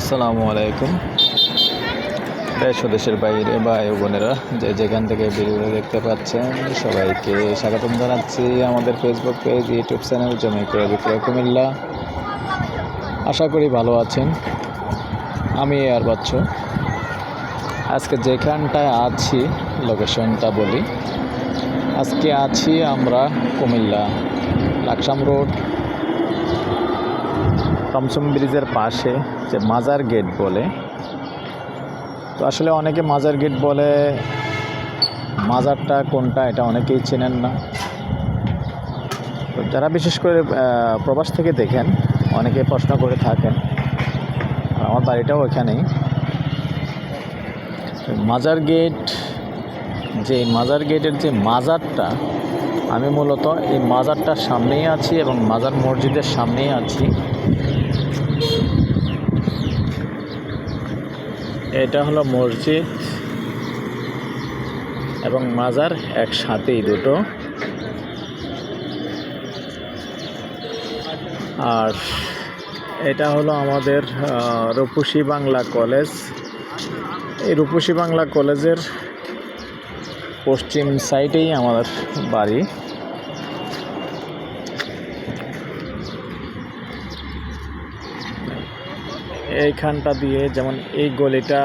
আসসালামু আলাইকুম। দেশ দেশের বাইরে ভাই বোনেরা, যে যেখান থেকে ভিডিও দেখতে পাচ্ছেন, সবাইকে স্বাগতম জানাচ্ছি আমাদের ফেসবুক পেজ ইউটিউব চ্যানেল জমি করে বিক্রয় কুমিল্লা আশা করি ভালো আছেন। আমি আর বাচ্চ। আজকে যেখানটায় আছি লোকেশনটা বলি। আজকে আছি আমরা কুমিল্লা, লাকসাম রোড। টমসম ব্রিজের পাশে যে মাজার গেট বলে। তো আসলে অনেকে মাজার গেট বলে, মাজারটা কোনটা এটা অনেকেই চেনেন না। তো যারা বিশেষ করে প্রবাস থেকে দেখেন, অনেকে প্রশ্ন করে থাকেন আমার বাড়িটাও তো মাজার গেট, যে মাজার গেটের যে মাজারটা, আমি মূলত এই মাজারটার সামনেই আছি এবং মাজার মসজিদের সামনেই আছি। এটা হলো মসজিদ এবং মাজার একসাথেই দুটো। আর এটা হলো আমাদের রূপসী বাংলা কলেজ। এই রূপসী বাংলা কলেজের পশ্চিম সাইডেই আমাদের বাড়ি। এইখানটা দিয়ে যেমন এই গলিটা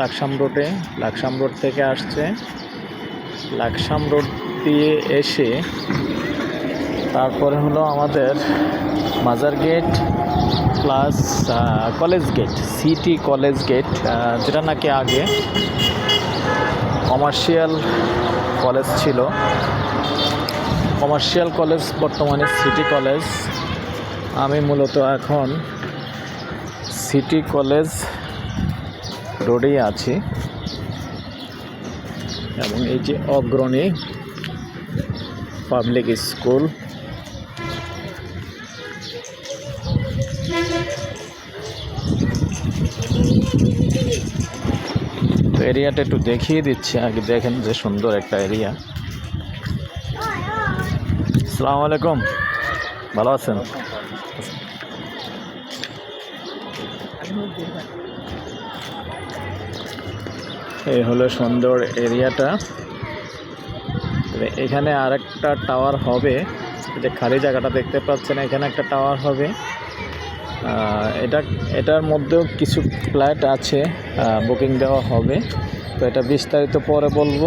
লাকসাম রোডে, লাকসাম রোড থেকে আসছে। লাকসাম রোড দিয়ে এসে তারপরে হলো আমাদের Mazar gate plus college gate, city college gate যেটা নাকি আগে কমার্শিয়াল কলেজ ছিল। কমার্শিয়াল কলেজ বর্তমানে সিটি কলেজ। আমি মূলত এখন সিটি কলেজ রোডেই আছি। এবং এই যে অগ্রণী পাবলিক স্কুল। তো এরিয়াটা একটু দেখিয়ে দিচ্ছি, আগে দেখেন যে সুন্দর একটা এরিয়া। আসসালামু আলাইকুম। ভালো আছেন? এই হলো সুন্দর এরিয়াটা। এখানে আর একটা টাওয়ার হবে। যে খালি জায়গাটা দেখতে পাচ্ছেন, এখানে একটা টাওয়ার হবে। এটা, এটার মধ্যেও কিছু ফ্ল্যাট আছে বুকিং দেওয়া হবে। তো এটা বিস্তারিত পরে বলব।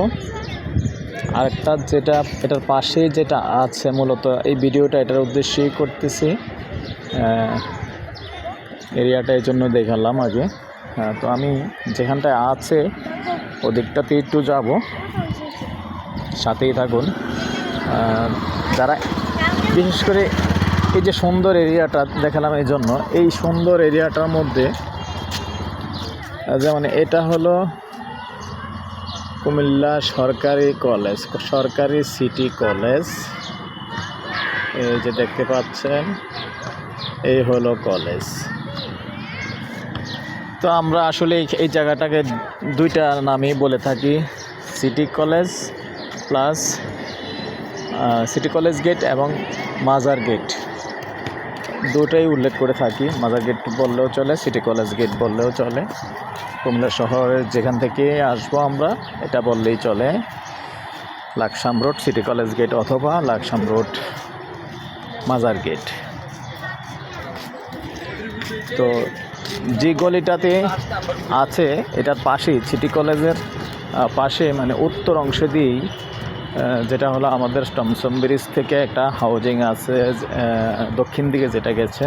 আরেকটা যেটা, এটার পাশে যেটা আছে মূলত, এই ভিডিওটা এটার উদ্দেশ্যেই করতেছি। এরিয়াটা এই জন্য দেখালাম আগে। হ্যাঁ, তো আমি যেখানটায় আছে ওদিকটাতে একটু যাব। সাথেই থাকুন। যারা বিশেষ করে এই যে সুন্দর এরিয়াটা দেখালাম এই জন্য এই সুন্দর এরিয়াটার মধ্যে যেমন এটা হলো কুমিল্লা সরকারি কলেজ সরকারি সিটি কলেজ। এই যে দেখতে পাচ্ছেন এই হলো কলেজ। তো আমরা আসলে এই- জায়গাটাকে দুইটা নামই বলে থাকি। City college plus city college gate এবং মাজার গেট দুটোই উল্লেখ করে থাকি। মাজার গেট বললেও চলে সিটি কলেজ গেট বললেও চলে। কুমিল্লা শহরের যেখান থেকে আসব আমরা, এটা বললেই চলে। Laksam road city college gate অথবা লাকসাম রোড মাজার গেট তো যে গলিটাতে আছে, এটার পাশেই সিটি কলেজের পাশে মানে উত্তর অংশ দিয়েই যেটা হলো আমাদের টমসম ব্রিজ থেকে একটা হাউজিং আছে দক্ষিণ দিকে যেটা গেছে।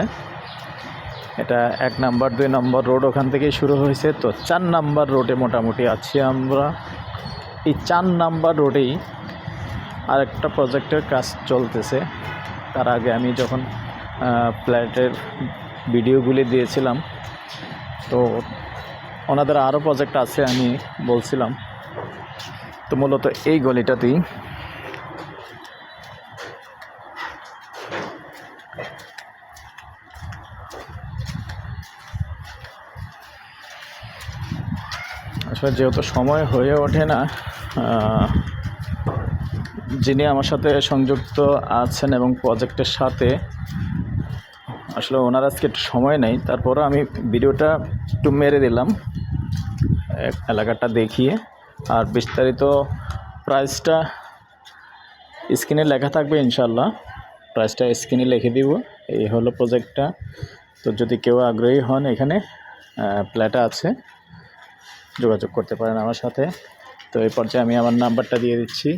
এটা এক নাম্বার, দুই নম্বর রোড ওখান থেকেই শুরু হয়েছে। তো চার নাম্বার রোডে মোটামুটি আছি আমরা। এই চার নাম্বার রোডেই আরেকটা প্রজেক্টের কাজ চলতেছে। তার আগে আমি যখন ফ্ল্যাটের ভিডিওগুলি দিয়েছিলাম তো ওনাদের আরও প্রজেক্ট আছে আমি বলছিলাম। তো মূলত এই গলিটাতেই। আসলে যেহেতু সময় হয়ে ওঠে না যিনি আমার সাথে সংযুক্ত আছেন এবং প্রজেক্টের সাথে আসলে ওনার আজকে একটু সময় নেই, তারপরও আমি ভিডিওটা একটু মেরে দিলাম এলাকাটা দেখিয়ে। আর বিস্তারিত প্রাইসটা স্ক্রিনে লেখা থাকবে ইনশাল্লাহ প্রাইসটা স্ক্রিনে লিখে দিব, এই হলো প্রজেক্টটা তো যদি কেউ আগ্রহী হন এখানে প্ল্যাটা আছে, যোগাযোগ করতে পারেন আমার সাথে। তো এই পর্যায়ে আমি আমার নাম্বারটা দিয়ে দিচ্ছি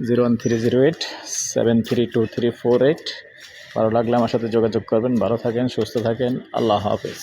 zero one three zero eight seven three two three four eight ভালো লাগলে আমার সাথে যোগাযোগ করবেন। ভালো থাকেন সুস্থ থাকেন। আল্লাহ হাফেজ।